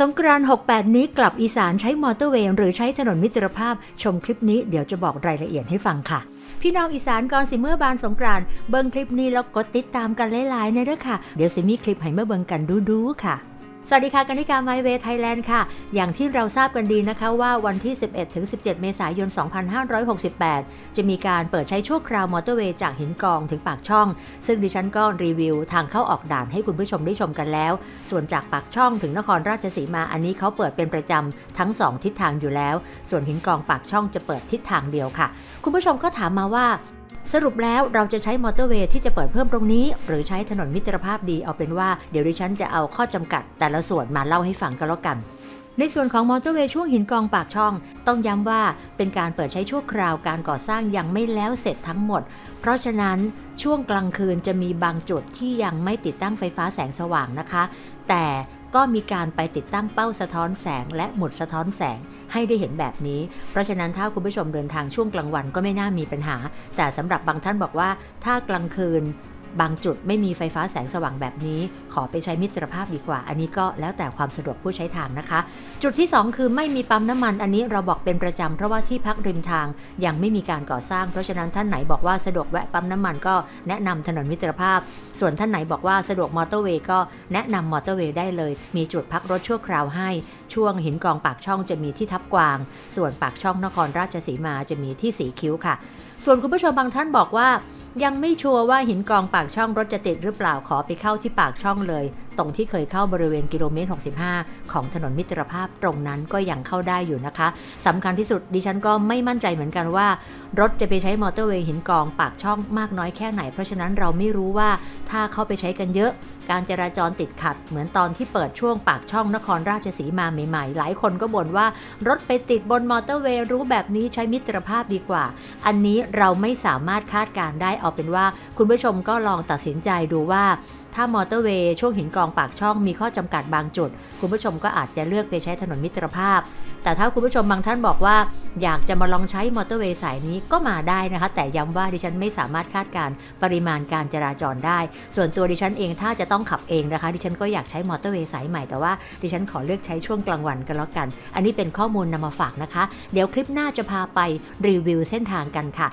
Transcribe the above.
สงกรานต์68 นี้กลับอีสานใช้มอเตอร์เวย์หรือใช้ถนนมิตรภาพ ชมคลิปนี้เดี๋ยวจะบอกรายละเอียดให้ฟังค่ะ พี่น้องอีสานก่อนสิเมื่อบานสงกรานต์เบิ่งคลิปนี้แล้วกดติดตามกันหลายๆในเด้อค่ะ เดี๋ยวสิมีคลิปให้เมื่อเบิ่งกันดูๆค่ะ สวัสดีค่ะกนิการไมเวทไทยแลนด์ค่ะ อย่างที่เราทราบกันดีนะคะว่าวันที่ 11 ถึง 17 เมษายน 2568 จะมีการเปิดใช้ชั่วคราวมอเตอร์เวย์จากหินกองถึงปากช่อง ซึ่งดิฉันก็รีวิวทางเข้าออกด่านให้คุณผู้ชมได้ชมกันแล้ว ส่วนจากปากช่องถึงนครราชสีมาอันนี้เขาเปิดเป็นประจำทั้ง 2 ทิศทางอยู่แล้ว ส่วนหินกองปากช่องจะเปิดทิศทางเดียวค่ะ คุณผู้ชมก็ถามมาว่า สรุปแล้วเราจะใช้มอเตอร์เวย์ที่จะเปิดเพิ่มตรงนี้ หรือใช้ถนนมิตรภาพดีเอาเป็นว่าเดี๋ยวดิฉันจะเอาข้อจำกัด แต่ละส่วนมาเล่าให้ฟังกันแล้วกันในส่วนของมอเตอร์เวย์ช่วงหินกองปากช่อง ต้องย้ำว่าเป็นการเปิดใช้ชั่วคราวการก่อสร้างยังไม่แล้วเสร็จทั้งหมด เพราะฉะนั้นช่วงกลางคืนจะมีบางจุดที่ยังไม่ติดตั้งไฟฟ้าแสงสว่างนะคะ แต่ ก็มีการไปติดตั้งเป้าสะท้อนแสง และหมุดสะท้อนแสงให้ได้เห็นแบบนี้ เพราะฉะนั้นถ้าคุณผู้ชมเดินทางช่วงกลางวันก็ไม่น่ามีปัญหา แต่สำหรับบางท่านบอกว่า ถ้ากลางคืน บางจุดไม่มีไฟฟ้าแสงสว่างแบบนี้ ขอไปใช้มิตรภาพดีกว่า อันนี้ก็แล้วแต่ความสะดวกผู้ใช้ทางนะคะ จุดที่ 2 คือไม่มีปั๊มน้ำมันอันนี้เราบอกเป็นประจำเพราะว่าที่พักริมทางยังไม่มีการก่อสร้าง เพราะฉะนั้นท่านไหนบอกว่าสะดวกแวะปั๊มน้ำมันก็แนะนำถนนมิตรภาพ ส่วนท่านไหนบอกว่าสะดวกมอเตอร์เวย์ก็แนะนำมอเตอร์เวย์ได้เลย มีจุดพักรถชั่วคราวให้ ช่วงหินกองปากช่องจะมีที่ทับกวาง ส่วนปากช่องนครราชสีมาจะมีที่สีคิ้วค่ะ ส่วนคุณผู้ชมบางท่านบอกว่า ยังไม่ชัวร์ว่าหินกองปากช่องรถจะติดหรือเปล่าขอไปเข้าที่ปากช่องเลย ตรงที่เคยเข้าบริเวณกิโลเมตร 65 ของถนนมิตรภาพตรงนั้นก็ยังเข้าได้อยู่นะคะสำคัญที่สุดดิฉันก็ไม่มั่นใจเหมือนกันว่า รถจะไปใช้มอเตอร์เวย์หินกองปากช่องมากน้อยแค่ไหน เพราะฉะนั้นเราไม่รู้ว่าถ้าเข้าไปใช้กันเยอะ การจราจรติดขัด เหมือนตอนที่เปิดช่วงปากช่องนครราชสีมาใหม่ๆ หลายคนก็บ่นว่ารถไปติดบนมอเตอร์เวย์รู้แบบนี้ใช้มิตรภาพดีกว่า อันนี้เราไม่สามารถคาดการได้เอาเป็นว่า คุณผู้ชมก็ลองตัดสินใจดูว่า ถ้ามอเตอร์เวย์ช่วงหินกองปากช่องมีข้อจำกัดบางจุด คุณผู้ชมก็อาจจะเลือกไปใช้ถนนมิตรภาพ แต่ถ้าคุณผู้ชมบางท่านบอกว่า อยากจะมาลองใช้มอเตอร์เวย์สายนี้ก็มาได้นะคะ แต่ย้ำว่าดิฉันไม่สามารถคาดการปริมาณการจราจรได้ ส่วนตัวดิฉันเองถ้าจะต้องขับเองนะคะ ดิฉันก็อยากใช้มอเตอร์เวย์สายใหม่แต่ว่าดิฉันขอเลือกใช้ช่วงกลางวันกันแล้วกัน อันนี้เป็นข้อมูลนำมาฝากนะคะ เดี๋ยวคลิปหน้าจะพาไปรีวิวเส้นทางกันค่ะ